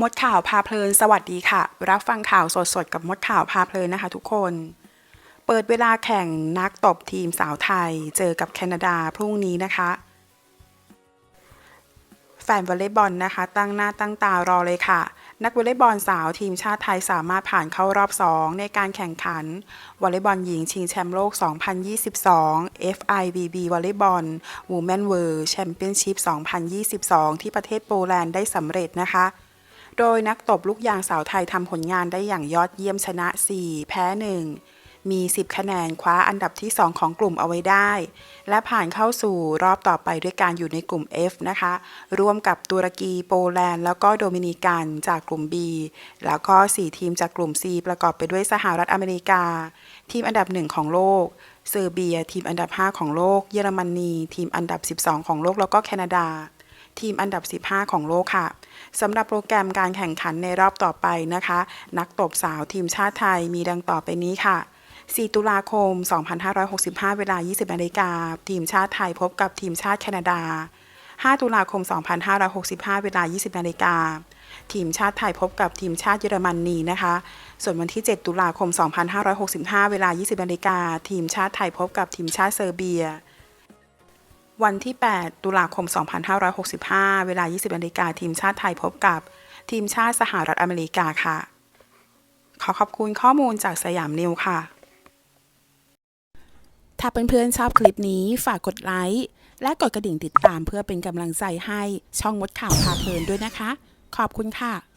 มดข่าวพาเพลิน สวัสดีค่ะ รับฟังข่าวสดๆ กับมดข่าวพาเพลินนะคะทุกคน เปิดเวลาแข่งนักตบทีมสาวไทย เจอกับแคนาดาพรุ่งนี้นะคะ แฟนวอลเลย์บอลนะคะ ตั้งหน้าตั้งตารอเลยค่ะ นักวอลเลย์บอลสาวทีมชาติไทยสามารถผ่านเข้ารอบ 2 ในการแข่งขันวอลเลย์บอลหญิงชิงแชมป์โลก 2022 FIVB วอลเลย์บอล Women World Championship 2022 ที่ประเทศโปแลนด์ได้สำเร็จนะคะ โดยนักตบลูกยางสาวไทยทำผลงานได้อย่างยอดเยี่ยมชนะ 4 แพ้ 1 มี 10 คะแนนคว้าอันดับที่ 2 ของกลุ่มเอาไว้ได้ และผ่านเข้าสู่รอบต่อไปด้วยการอยู่ในกลุ่ม F นะคะ ร่วมกับตุรกีโปแลนด์ แล้วก็โดมินิกันจากกลุ่ม B แล้วก็ 4 ทีมจากกลุ่ม C ประกอบไปด้วยสหรัฐอเมริกา ทีมอันดับ 1 ของโลกเซอร์เบีย ทีมอันดับ 5 ของโลก เยอรมนี ทีมอันดับ 12 ของโลก แล้วก็แคนาดา ทีมอันดับ 15 ของโลกค่ะสำหรับโปรแกรมการแข่งขันในรอบต่อไปนะคะ นักตบสาวทีมชาติไทยมีดังต่อไปนี้ค่ะ 4 ตุลาคม 2565 เวลา 20นาฬิกาทีมชาติไทยพบกับทีมชาติแคนาดา 5 ตุลาคม 2565 เวลา 20นาฬิกาทีมชาติไทยพบกับทีมชาติเยอรมนีนะคะ ส่วนวันที่ 7 ตุลาคม 2565 เวลา 20นาฬิกาทีมชาติไทยพบกับทีมชาติเซอร์เบีย วันที่ 8 ตุลาคม 2565 เวลา 20นาฬิกาทีมชาติไทยพบกับทีมชาติสหรัฐอเมริกาค่ะ ขอขอบคุณข้อมูลจากสยามนิวค่ะ ถ้าเพื่อนๆชอบคลิปนี้ฝากกดไลค์และกดกระดิ่งติดตามเพื่อเป็นกำลังใจให้ช่องมดข่าวพาเพลินด้วยนะคะ ขอบคุณค่ะ